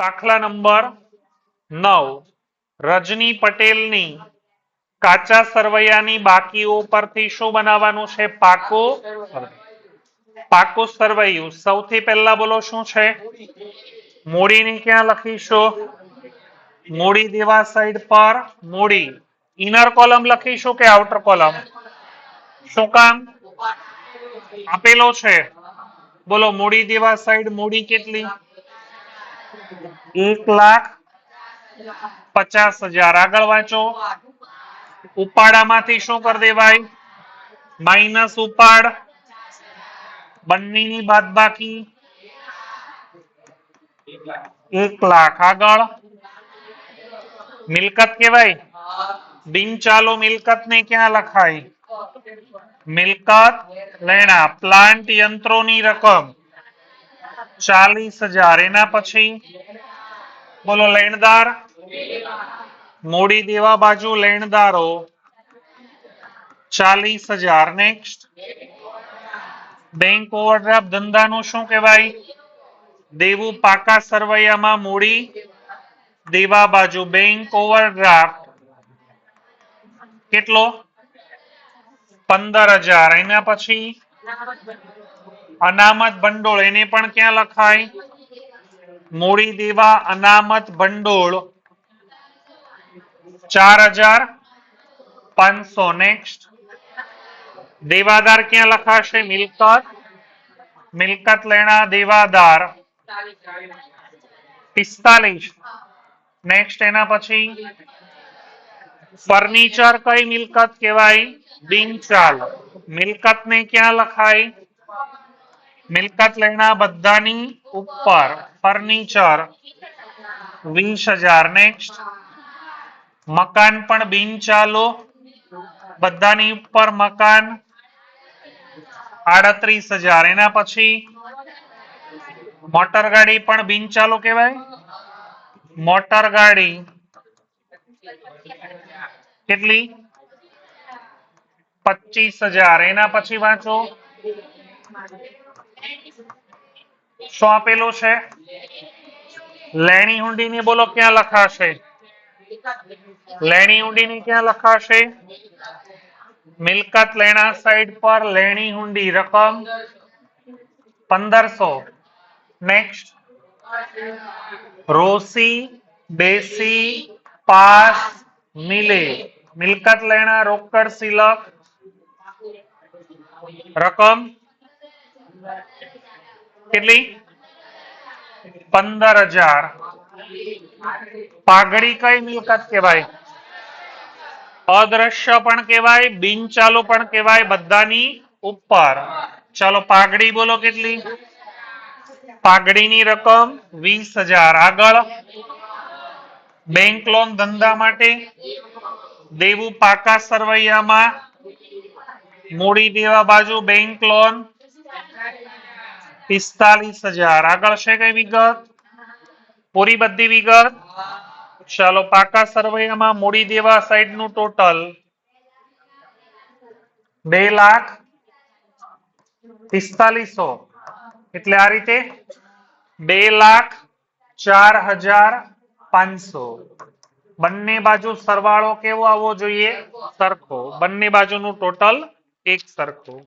દાખલા નંબર નવ. રજની પટેલની કાચા સરવૈયાની બાકીઓ પરથી શું બનાવવાનું છે? પાકો પાકું સરવૈયું. સૌથી પહેલા બોલો, શું છે? મૂડીને ક્યાં લખીશું? મૂડી દેવા સાઈડ પર મૂડી. ઇનર કોલમ લખીશું કે આઉટર કોલમ શું કામ? આપેલો છે. બોલો, મૂડી દેવા સાઈડ મૂડી કેટલી? એક લાખ પચાસ હજાર. આગળ વાંચો. ઉપાડામાંથી શું કરી દેવાય? માઇનસ ઉપાડ. બંનેની બાદબાકી એક લાખ. આગળ. મિલકત કેવાય બિન ચાલુ મિલકત ને ક્યાં લખાય? મિલકત, લેણા, પ્લાન્ટ યંત્રોની રકમ. ચાલીસ હજાર. એના પછી બોલો લેણદાર. મૂડી દેવા બાજુ લેણદારો. ચાલીસ હજાર. નેક્સ્ટ બેંક ઓવરડ્રાફ્ટ ધંધાનું શું કહેવાય? દેવું પાકા સરવૈયામાં મૂડી દેવા બાજુ. બેંક ઓવરડ્રાફ્ટ કેટલો? પંદર હજાર એના પછી અનામત ભંડોળ, એને પણ ક્યાં લખાય? મૂડી દેવા, અનામત ભંડોળ. ચાર હજાર પાંચસો નેક્સ્ટ. દેવાદાર ક્યાં લખાશે? મિલકત. મિલકત લેણા દેવાદાર. પિસ્તાલીસ. નેક્સ્ટ એના પછી? ફર્નિચર કઈ મિલકત કહેવાય? બિનચાલ. મિલકત ને ક્યાં લખાય? મિલકત લેણા બધાની ઉપર ફર્નિચર વીસ હજાર. નેક્સ્ટ મકાન પણ બિન ચાલુ. બધાની ઉપર મકાન આડત્રીસ હજાર. એના પછી મોટર ગાડી પણ બિન ચાલુ કહેવાય. મોટર ગાડી કેટલી? પચીસ હજાર. એના પછી વાંચો. શું આપેલું છે. લેણી હુંડીની બોલો ક્યાં લખાશે? લેણી હુંડીની ક્યાં લખાશે? મિલકત લેણા સાઈડ પર લેણી હુંડી રકમ પંદરસો. નેક્સ્ટ રોસી બેસી પાસ, મિલે. મિલકત લેણા રોકડ, સિલક. રકમ કેટલી? પંદર હજાર પાઘડી કઈ મિલકત કહેવાય? અદ્રશ્ય પણ કહેવાય, બિનચાલુ પણ કહેવાય, બધાની ઉપર. ચાલો પાઘડી બોલો કેટલી? પાઘડીની રકમ વીસ હજાર આગળ. બેંક લોન ધંધા માટે દેવું પાકા સરવૈયામાં. મૂડી દેવા બાજુ બેંક લોન પિસ્તાલીસ હજાર. આગળ છે કઈ વિગત? પૂરી બધી વિગત? ચાલો, પાકા સરવૈયામાં મૂડી દેવા સાઈડનું ટોટલ. બે લાખ પિસ્તાલીસો. એટલે આ રીતે બે લાખ ચાર હજાર પાંચસો. બંને બાજુ સરવાળો કેવો આવવો જોઈએ? સરખો. બંને બાજુનું ટોટલ એક સરખું.